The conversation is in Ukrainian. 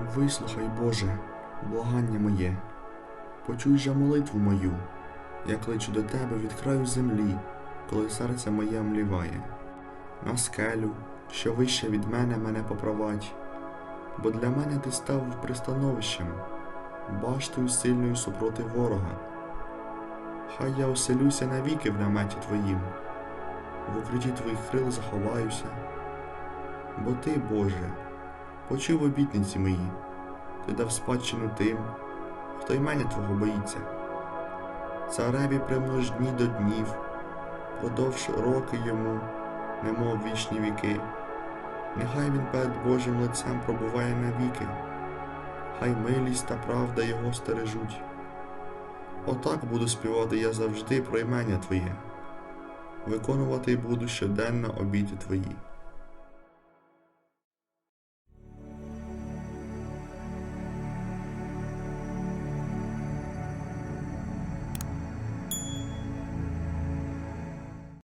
Вислухай, Боже, благання моє, почуй же молитву мою, я кличу до Тебе від краю землі, коли серце моє омліває. На скелю, що вище від мене, мене попровадь, бо для мене ти став пристановищем, баштою сильною супроти ворога. Хай я оселюся навіки в наметі Твоїм, в укритті Твоїх крил заховаюся, бо Ти, Боже, почув обітниці мої, ти дав спадщину тим, хто імені Твого боїться. Цареві примнож дні до днів, продовж роки йому, немов вічні віки. Нехай він перед Божим лицем пробуває навіки, хай милість та правда його стережуть. Отак буду співати я завжди про імення Твоє, виконувати буду щоденно обіти Твої.